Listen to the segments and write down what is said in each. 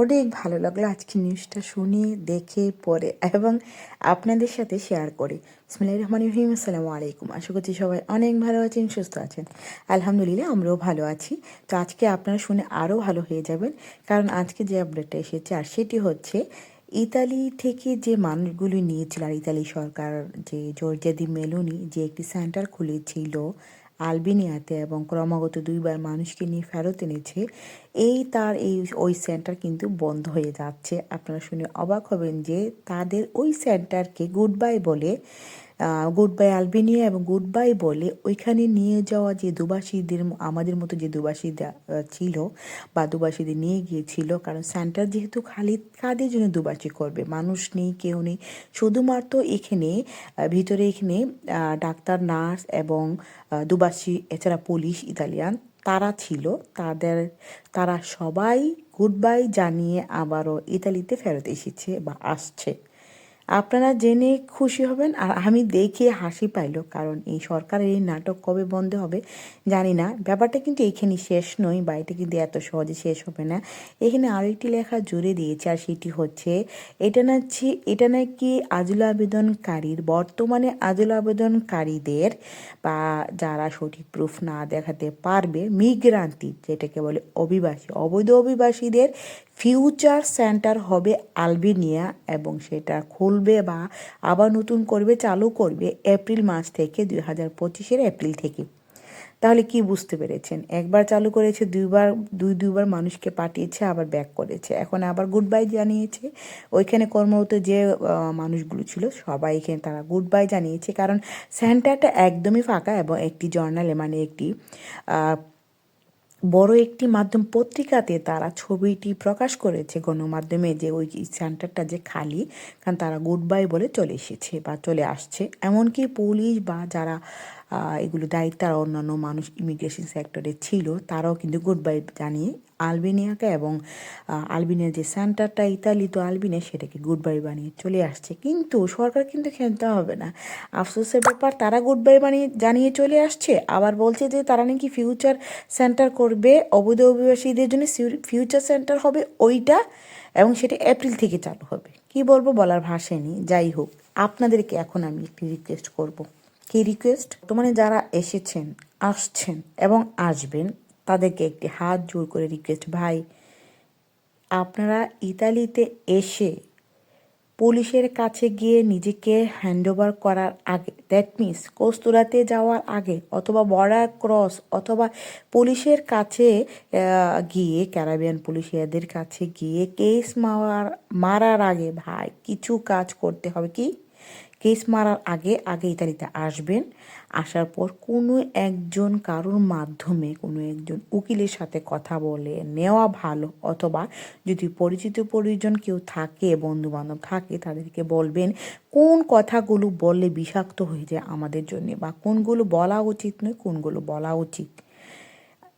অনেক ভালো লাগল আজকে নিউজটা শুনে, দেখে, পড়ে এবং আপনাদের সাথে শেয়ার করে। ইসমিল্লাহ রহমান রহিম, আসসালামু আলাইকুম। আশা করছি সবাই অনেক ভালো আছেন, সুস্থ আছেন। আলহামদুলিল্লাহ, আমরাও ভালো আছি। তো আজকে আপনারা শুনে আরও ভালো হয়ে যাবেন, কারণ আজকে যে আপডেটটা এসেছে, আর সেটি হচ্ছে ইতালি থেকে যে মানুষগুলি নিয়েছিল, আর ইতালি সরকার যে জর্জিয়া দি মেলোনি যে একটি সেন্টার খুলেছিল আলবেনিয়াতে এবং ক্রমাগত দুইবার মানুষকে নিয়ে ফেরত এনেছে, এই তার এই ওই সেন্টার কিন্তু বন্ধ হয়ে যাচ্ছে। আপনারা শুনে অবাক হবেন যে তাদের ওই সেন্টারকে গুড বাই বলে গুড বাই আলবেনিয়া এবং গুড বাই বলে ওইখানে নিয়ে যাওয়া যে দুবাসীদের আমাদের মতো যে দুবাসী ছিল বা দুবাসীদের নিয়ে গিয়েছিল, কারণ সেন্টার যেহেতু খালি কাদের জন্য দুবাসী করবে। মানুষ নেই, কেউ নেই। শুধুমাত্র এখানে ভিতরে এখানে ডাক্তার, নার্স এবং দুবাসী, এছাড়া পুলিশ, ইতালিয়ান তারা ছিল। তাদের, তারা সবাই গুড বাই জানিয়ে আবারও ইতালিতে ফেরত এসেছে বা আসছে। আপনারা জেনে খুশি হবেন আর আমি দেখে হাসি পাইল, কারণ এই সরকারের এই নাটক কবে বন্ধ হবে জানি না। ব্যাপারটা কিন্তু এখানে শেষ নয় বা এটা কিন্তু এত সহজে শেষ হবে না। এখানে আরেকটি লেখা জুড়ে দিয়েছে আর সেটি হচ্ছে, এটা নাকি এটা নাকি আজল আবেদনকারীর, বর্তমানে আজল আবেদনকারীদের বা যারা সঠিক প্রুফ না দেখাতে পারবে, মিগ্রান্তি, যেটাকে বলে অভিবাসী, অবৈধ অভিবাসীদের ফিউচার সেন্টার হবে আলবেনিয়া এবং সেটা খুলবে বা আবার নতুন করবে, চালু করবে এপ্রিল মাস থেকে দুই হাজার পঁচিশের এপ্রিল থেকে। তাহলে কি বুঝতে পেরেছেন? একবার চালু করেছে, দুইবার, দুই, দুইবার মানুষকে পাঠিয়েছে, আবার ব্যাক করেছে। এখন আবার গুড বাই জানিয়েছে। ওইখানে কর্মরত যে মানুষগুলো ছিল, সবাই এখানে তারা গুড বাই জানিয়েছে। কারণ সেন্টারটা একদমই ফাঁকা এবং একটি জার্নালে মানে একটি বড় একটি মাধ্যম পত্রিকাতে তারা ছবিটি প্রকাশ করেছে গণমাধ্যমে যে ওই সেন্টারটা যে খালি, কারণ তারা গুড বাই বলে চলে এসেছে বা চলে আসছে। এমনকি পুলিশ বা যারা এগুলো দায়িত্ব আর অন্যান্য মানুষ ইমিগ্রেশন সেক্টরে ছিল, তারাও কিন্তু গুড বাই জানিয়ে আলবেনিয়াকে এবং আলবেনিয়ার যে সেন্টারটা ইতালি, তো আলবেনিয়া সেটাকে গুড বাই বানিয়ে চলে আসছে। কিন্তু সরকার কিন্তু খেলতে হবে না। আফসোসের ব্যাপার, তারা গুড বাই বানিয়ে, জানিয়ে চলে আসছে। আবার বলছে যে তারা নাকি ফিউচার সেন্টার করবে, অবৈধ অভিবাসীদের জন্য ফিউচার সেন্টার হবে ওইটা এবং সেটা এপ্রিল থেকে চালু হবে। কি বলব বলার ভাষায় নেই। যাই হোক, আপনাদেরকে এখন আমি একটি রিকোয়েস্ট করব। কি রিকোয়েস্ট তোমার যারা এসেছেন, আসছেন এবং আসবেন, তাদেরকে একটি হাত জোর করে রিকোয়েস্ট ভাই, আপনারা ইতালিতে এসে পুলিশের কাছে গিয়ে নিজেকে হ্যান্ডওভার করার আগে দ্যাট মিন্স কস্তুরাতে যাওয়ার আগে অথবা বর্ডার ক্রস অথবা পুলিশের কাছে গিয়ে ক্যারাবিয়ান পুলিশের কাছে গিয়ে কেস মারার মারার আগে, ভাই, কিছু কাজ করতে হবে কি? কেস মারার আগে আগে ইতালিতে আসবেন। আসার পর কোনো একজন কারোর মাধ্যমে, কোনো একজন উকিলের সাথে কথা বলে নেওয়া ভালো। অথবা যদি পরিচিত পরিজন কেউ থাকে বন্ধু বান্ধব থাকে, তাদেরকে বলবেন, কোন কথাগুলো বললে বিষাক্ত হয়ে যায় আমাদের জন্য? বা, কোনগুলো বলা উচিত নয়, কোনগুলো বলা উচিত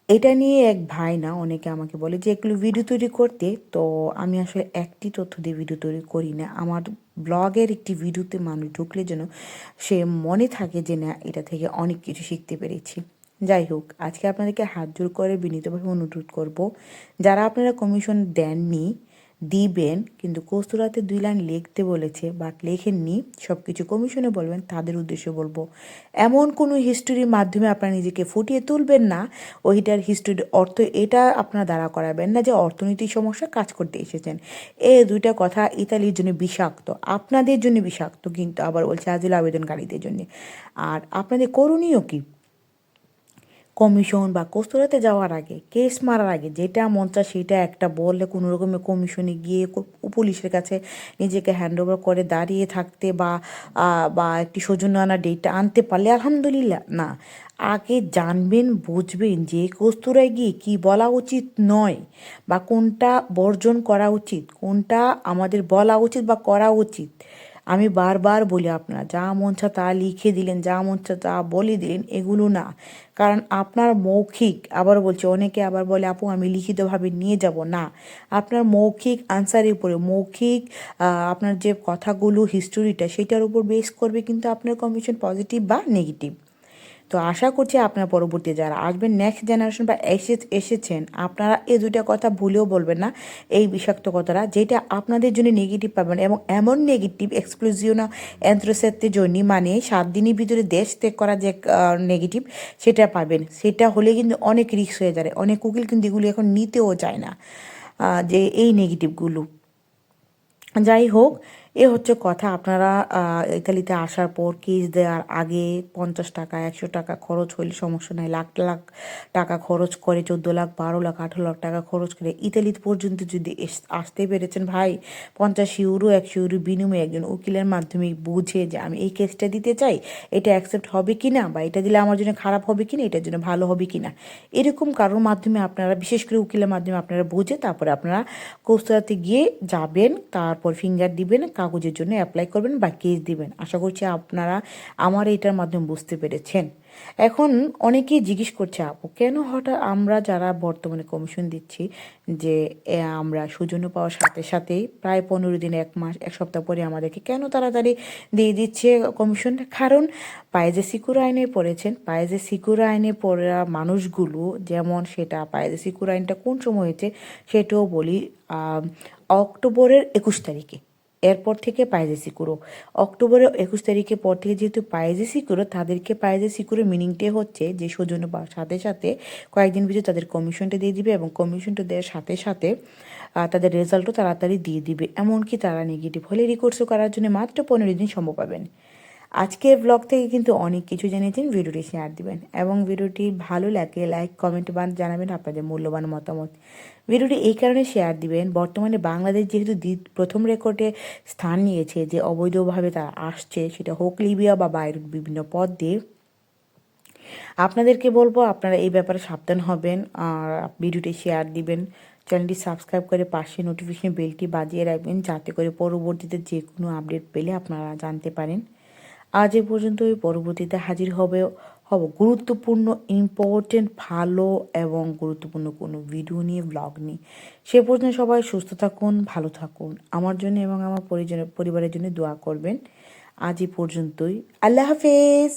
এটা নিয়ে এক ভাই না, অনেকে আমাকে বলে যে, এগুলো ভিডিও তৈরি করতে? তো আমি আসলে একটি তথ্য দিয়ে ভিডিও তৈরি করি না। আমার ব্লগের একটি ভিডিওতে মানুষ ঢুকলে যেন সে মনে থাকে যে, না, এটা থেকে অনেক কিছু শিখতে পেরেছি। যাই হোক, আজকে আপনাদেরকে হাত জোর করে বিনীতভাবে অনুরোধ করব, যারা আপনারা কমিশন দেননি দিবেন, কিন্তু কস্তুরাতে দুই লাইন লিখতে বলেছে, বাট লেখেননি। সব কিছু কমিশনে বলবেন, তাদের উদ্দেশ্যে বলব। এমন কোনো হিস্টোরির মাধ্যমে আপনারা নিজেকে ফুটিয়ে তুলবেন না। ওইটার হিস্টোরির অর্থ এটা আপনারা দ্বারা করাবেন না যে অর্থনৈতিক সমস্যা কাজ করতে এসেছেন। এই দুইটা কথা ইতালির জন্য বিষাক্ত, আপনাদের জন্য বিষাক্ত, কিন্তু আবার বলছে আজিল আবেদনকারীদের জন্য। আর আপনাদের করণীয় কী? কমিশন বা কস্তুরাতে যাওয়ার আগে কেস মারার আগে যেটা মন চায় সেটা একটা বললে কোনো রকমের কমিশনে গিয়ে পুলিশের কাছে নিজেকে হ্যান্ড ওভার করে দাঁড়িয়ে থাকতে বা বা একটি সৌজন্য আনা ডেটটা আনতে পারলে আলহামদুলিল্লাহ, না। আগে জানবেন, বুঝবেন যে কস্তুরায় গিয়ে কি বলা উচিত নয় বা কোনটা বর্জন করা উচিত, কোনটা আমাদের বলা উচিত বা করা উচিত। আমি বারবার বলি আপনার, যা মন চা তা লিখে দিলেন, যা মন চা তা বলে দিলেন, এগুলো না। কারণ আপনার মৌখিক, আবার বলছি, অনেকে আবার বলে, আপু, আমি লিখিতভাবে নিয়ে যাব। না, আপনার মৌখিক আনসারের উপরে, মৌখিক আপনার যে কথাগুলো হিস্টোরিটা সেটার উপর বেস করবে কিন্তু আপনার কমিশন পজিটিভ বা নেগেটিভ তো আশা করছি আপনারা পরবর্তী যারা আসবেন নেক্সট জেনারেশন বা এসে এসেছেন, আপনারা এই দুইটা কথা ভুলেও বলবেন না। এই বিষাক্ত কথাটা যেটা আপনাদের জন্য নেগেটিভ পাবেন এবং এমন নেগেটিভ এক্সক্লুজিওনা এন্থ্রোসেপ্টের জন্য মানে সাত দিনের ভিতরে দেশ ত্যাগ করা যে নেগেটিভ সেটা পাবেন। সেটা হলে কিন্তু অনেক রিস্ক হয়ে যায় অনেক উকিল কিন্তু এগুলো এখন নিতেও চায় না যে এই নেগেটিভগুলো যাই হোক এ হচ্ছে কথা। আপনারা ইতালিতে আসার পর কেস দেওয়ার আগে পঞ্চাশ টাকা, একশো টাকা খরচ হলে সমস্যা নাই। লাখ লাখ টাকা খরচ করে, চোদ্দ লাখ, বারো লাখ, আঠারো লাখ টাকা খরচ করে ইতালি পর্যন্ত যদি আসতে পেরেছেন ভাই, পঞ্চাশ ইউরো একশো ইউরো বিনিময়ে একজন উকিলের মাধ্যমে বুঝে যে আমি এই কেসটা দিতে চাই, এটা অ্যাকসেপ্ট হবে কি না বা এটা দিলে আমার জন্য খারাপ হবে কি না এটার জন্য ভালো হবে কি না এরকম কারোর মাধ্যমে আপনারা, বিশেষ করে উকিলের মাধ্যমে আপনারা বুঝে তারপরে আপনারা কৌস্তরাতে গিয়ে যাবেন, তারপর ফিঙ্গার দিবেন কাগজের জন্য অ্যাপ্লাই করবেন বা কেস দিবেন। আশা করছি আপনারা আমার এটার মাধ্যমে বুঝতে পেরেছেন। এখন অনেকেই জিজ্ঞেস করছে, আপু, কেন হঠাৎ আমরা যারা বর্তমানে কমিশন দিচ্ছি, যে আমরা সৌজন্য পাওয়ার সাথে সাথেই প্রায় পনেরো দিন, এক মাস, এক সপ্তাহ পরে আমাদেরকে কেন তাড়াতাড়ি দিয়ে দিচ্ছে কমিশনটা কারণ পায়েজে সিকুর আইনে পড়েছেন পায়েজে সিকুর আইনে পড়া মানুষগুলো যেমন সেটা পায়েজে সিকুর আইনটা কোন সময় হয়েছে, সেটাও বলি অক্টোবরের একুশ তারিখে। এরপর থেকে পায়েজে সিকুরো অক্টোবরের একুশ তারিখের পর থেকে যেহেতু পায়েজে সিকুরো তাদেরকে পায়েজে সিকুরো মিনিংটাই হচ্ছে যে সৌজন্য পাওয়ার সাথে সাথে কয়েকদিন ভিতরে তাদের কমিশনটা দিয়ে দিবে এবং কমিশনটা দেওয়ার সাথে সাথে তাদের রেজাল্টও তাড়াতাড়ি দিয়ে দিবে। এমনকি তারা নেগেটিভ হলে রিকোর্সও করার জন্য মাত্র পনেরো দিন সম্ভব পাবেন। আজকের ব্লগ থেকে কিন্তু অনেক কিছু জেনেছেন, ভিডিওটি শেয়ার দিবেন এবং ভিডিওটি ভালো লাগে লাইক কমেন্ট বান জানাবেন আপনাদের মূল্যবান মতামত। ভিডিওটি এই কারণে শেয়ার দিবেন, বর্তমানে বাংলাদেশ যেহেতু প্রথম রেকর্ডে স্থান নিয়েছে যে অবৈধভাবে তারা আসছে, সেটা হোক লিবিয়া বা বাইরের বিভিন্ন পথ দিয়ে আপনাদেরকে বলব, আপনারা এই ব্যাপারে সাবধান হবেন, আর ভিডিওটি শেয়ার দিবেন। চ্যানেলটি সাবস্ক্রাইব করে পাশে নোটিফিকেশন বেলটি বাজিয়ে রাখবেন, যাতে করে পরবর্তীতে যে কোনো আপডেট পেলে আপনারা জানতে পারেন। আজ এ পর্যন্তই। পরবর্তীতে হাজির হবে, হব গুরুত্বপূর্ণ ইম্পর্টেন্ট ভালো এবং গুরুত্বপূর্ণ কোনো ভিডিও নিয়ে ব্লগ নিয়ে। সে পর্যন্ত সবাই সুস্থ থাকুন, ভালো থাকুন। আমার জন্য এবং আমার পরিজন পরিবারের জন্য দোয়া করবেন। আজ এ পর্যন্তই। আল্লাহ হাফেজ!